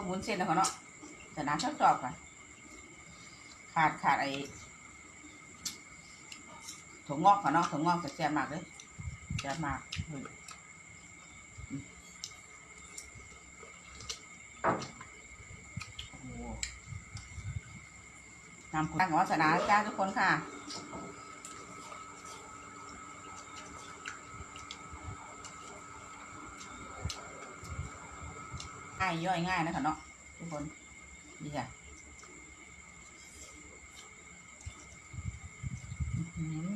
ก็หมุนเส้นแล้วเขาเนาะแต่น้ำชอบจอบค่ะ ขาดขาดไอ้ถั่วงอกค่ะเนาะถั่วงอกแต่แซ่บมากเลยแซ่บมากอืมอืมโอ้โหนำคุณตั้งหัวสนาจ้าทุกคนค่ะ ง่ายย่อยง่ายนะคะเนาะทุกคนดีค่ะอื้อหือ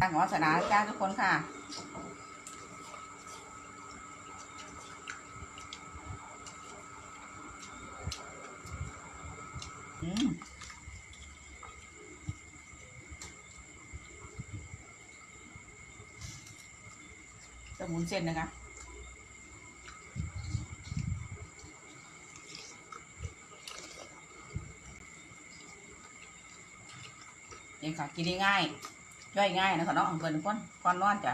ตั้งหัวสนาจ้าทุกคนค่ะอืมจะหมุนเส้นนะคะ นี่ค่ะ กินได้ง่าย ย่อยง่ายนะคะนาะของเพิ่นคนก้อนนอนจ้ะ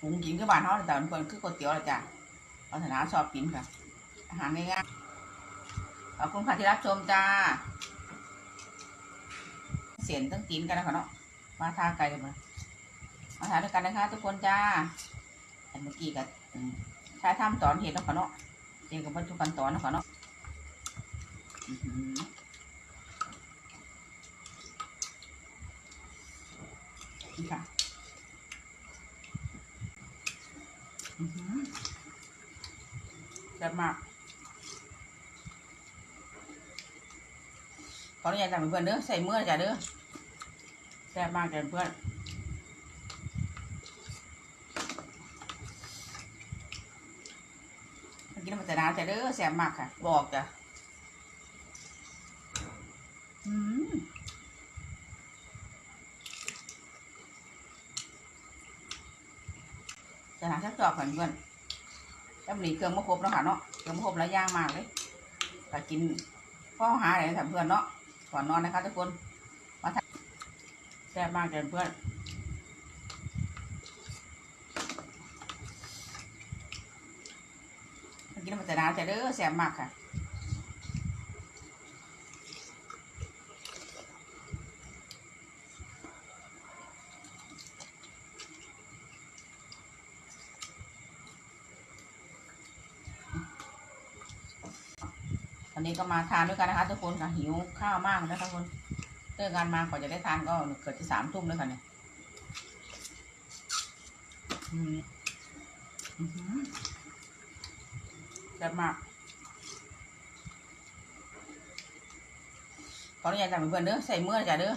หุงกินคือบ้านเขาแต่ของเพิ่นคือก๋วยเตี๋ยวละจ้ะเอาถนาชอบกินค่ะ อาหารง่ายๆขอบคุณค่ะที่รับชมจ้า เสียนต้องกินกันนะคะเนาะ มาทาไก่กันมามาทาด้วยกันนะคะ ทุกคนจ้าเมื่อกี้กับใช้ทำตอนเห็ดแล้วค่ะเนาะเรียนกับบรรทุกกันตอนนะคะเนาะอื้อหือ นี่ ค่ะแซ่บมากขออนุญาตจำเพื่อนเด้อใส่เมื่อจ้ะเด้อแซ่บมากจ้ะเพื่อนเมื่อกี้น้ำมันจะน้ำจ้ะเด้อแซ่บมากค่ะ บอกจ้ะอืม จะหาชักจอกก่อนเพื่อนแล้วมันมีเครื่องมะครบแล้วค่ะเนาะเครื่องมะครบแล้วย่างมากเลยก็กินพ่อหาอะไรทำเพื่อนเนาะก่อนนอนนะคะทุกคนมาทำแซ่บมากเลยเพื่อนเมื่อกี้น้ำมันจะน้ำจะเด้อแซ่บมากค่ะ วันนี้ก็มาทานด้วยกันนะคะ ทุกคนค่ะหิวข้าวมากนะคะทุกคนเลิกงานมาก่อนจะได้ทานก็เกิดที่สามทุ่มเลยค่ะเนี่ยอืมอือหือแซ่บมากขออนุญาตจำเพื่อนเด้อใส่เมื่อจ้ะเด้อ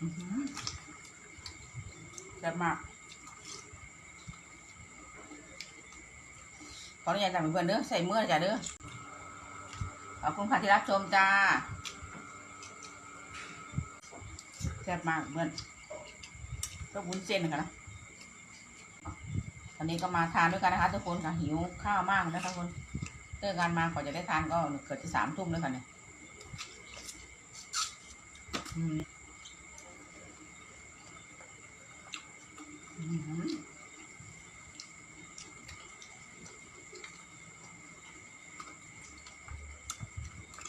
อือหือแซ่บมากขออนุญาตจำเพื่อนเด้อใส่เมื่อจ้ะเด้อ ขอบคุณค่ะที่รับชมจ้าแซ่บมากเพื่อนก็วุ้นเส้นกันนะวันนี้ก็มาทานด้วยกันนะคะทุกคนค่ะหิวข้าวมากนะคะทุกคนเลิกงานมาก่อนจะได้ทานก็เกิดที่สามทุ่มเลยค่ะเนี่ยอืมอืม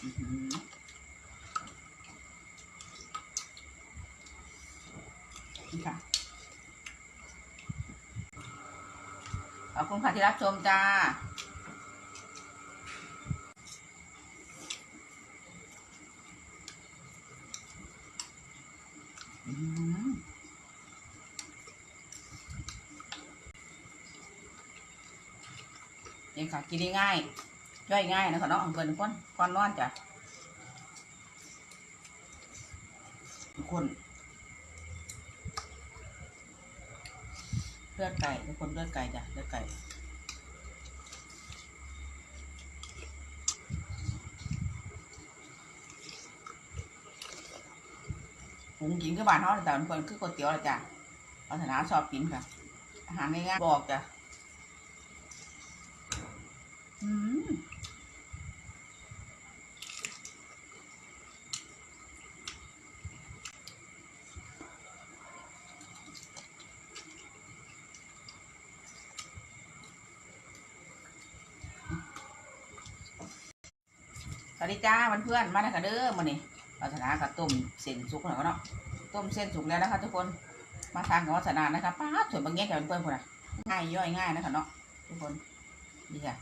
อื้อหือนี่ค่ะ ข อบคุณค่ะที่รับชมจ้าอืมนี่ค่ะ กินได้ง่าย ย่อยง่ายนะคะนาะของเพิ่นคนก่อนนอนจ้ะทุกคน ลือดไก่ทุกคนเลือดไก่จ้ะเลือดไก่หุงกินก็บานเขาแต่ทุกคนคือก๋วยเตี๋ยวละจ้ะเอาถนาชอบกินค่ะ อาหารง่ายๆบอกจ้ะอืม วัสดีจ้าเพื่อนๆมาแล้วค่ะเด้อมื้อนี้วัฒนากับต้มเส้นสุกแล้วเนาะต้มเส้นสุกแล้วนะคะทุกคนมาทานกับวัฒนานะคะป้าสวยบางแง่กับเพื่อนๆพุ่นน่ะง่ายย่อยง่ายนะคะเนาะทุกคนนี่ค่ะ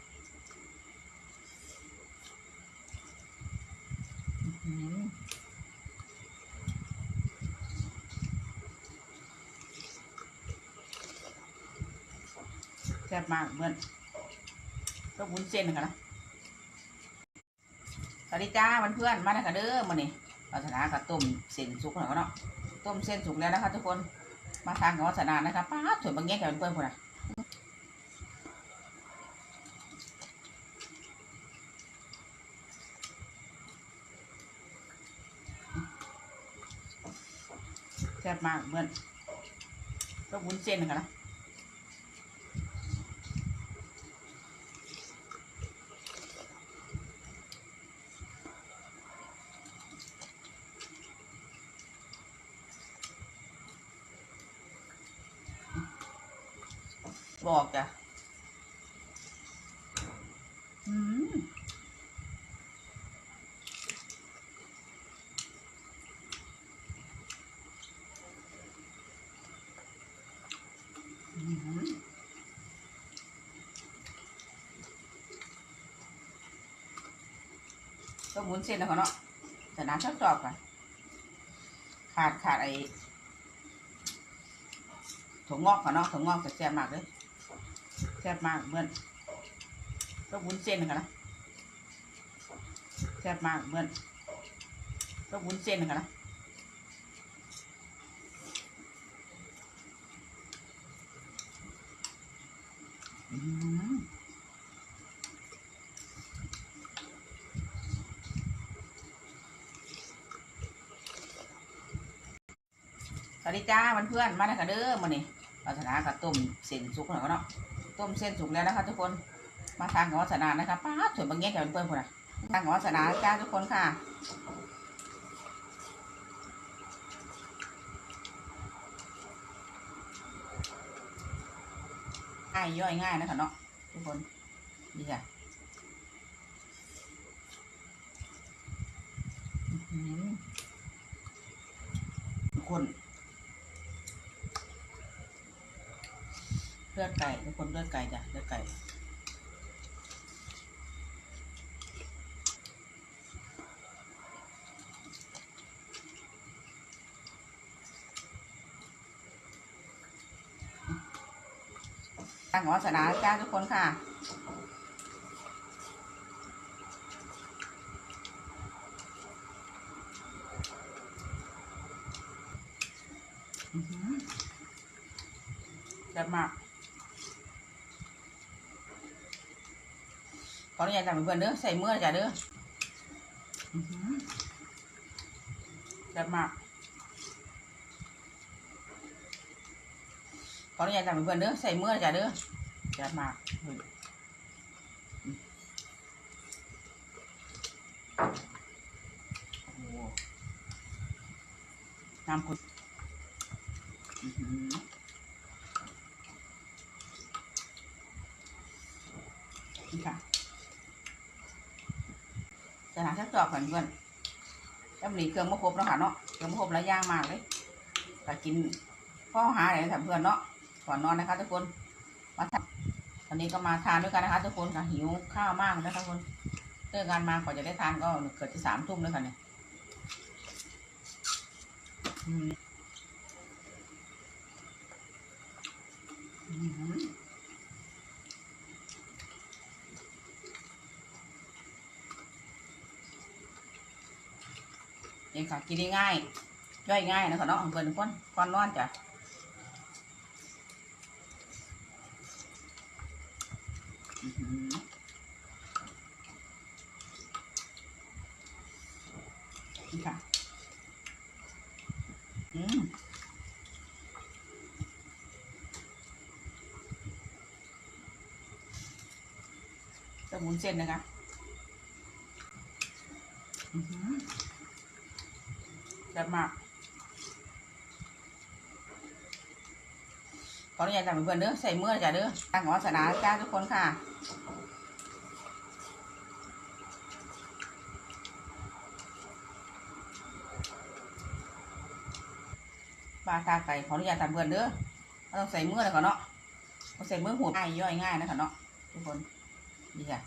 แซ่บมากเพื่อนก็วุ้นเส้นนะคะนะ สวัสดีจ้าเพื่อนมาแล้วค่ะเด้อมื้อนี้วัฒนากับต้มเส้นสุกแล้วเนาะต้มเส้นสุกแล้วนะคะ ทุกคนมาทานกับวัฒนานะคะป้าดสวยบางแง่กับเพื่อนๆพุ่นน่ะแซ่บมากเพื่อนก็วุ้นเส้นนะคะนะบ อกจ้ะอืมอืมก็วุ้นเส้นนะคะเนาะแต่น้ำชอบชอบค่ะขาดขาดไอ้ถั่วงอกค่ะเนาะถั่วงอกจะแซ่บมากเลย แซ่บมากเพื่อนก็วุ้นเส้นนะคะนะแซ่บมากเพื่อนก็วุ้นเส้นนะคะนะสวัสดีจ้าเพื่อนๆมาแล้วค่ะเด้อมื้อนี้วัฒนากับต้มเส้นสุกแล้วเนาะ ต้มเส้นสุกแล้วนะคะ ทุกคนมาทานกับวัฒนานะคะป้าสวยบางแง่กับเพื่อนๆพุ่นน่ะทานกับวัฒนาจ้าทุกคนค่ะง่ายย่อยง่ายนะคะเนาะทุกคนนี่ค่ะอื้อหือทุกคน ลือดไก่ทุกคนเลือดไก่จ้ะเลือดไก่ทางหมอสนาจ้าทุกคนค่ะอื้อหือแซ่บมาก ออนุญาตจำเพื่อนเด้อใส่เมื่อจ้ะเด้ออื้อหือแซ่บมากขออนุญาตจำเพื่อนเด้อใส่เมื่อจ้ะเด้อแซ่บมากโอ้โหน้ำขุด อื้อหือนี่ค่ะ จะหาชักจอกก่อนเพื่อนแล้วมีเครื่องมะครบแล้วค่ะเนาะเครื่องมะครบแล้วย่างมากเลยแต่กินพ่อหาอะไรถามเพื่อนเนาะก่อนนอนนะคะ ทุกคนมาทานตอนนี้ก็มาทานด้วยกันนะคะ ทุกคนค่ะหิวข้าวมากนะคะทุกคนเลิกงานมาก่อนจะได้ทานก็เกิดที่สามทุ่มแล้วค่ะเนี่ยอืม อื้อหือนี่ค่ะ กินได้ง่าย ย่อยง่ายนะคะเนาะเพื่อนทุกคนก่อนนอนจ้ะนี่ค่ะ อืมสมุนเส้นนะคะ ซ่มากขออนุญาตจาเพื่อนเด้อใส่เมื่อจ้ะเด้อตั้งของวาสนาจ้าทุกคนค่ะปลาตาไก่ขออนุญาตจาเพื่อนเด้อเราต้องใส่เมื่อเลยก่อนเนาะเราใส่เมื่อหัวง่ายย่อยง่ายนะค่ะเนาะทุกคนดีจ้ะ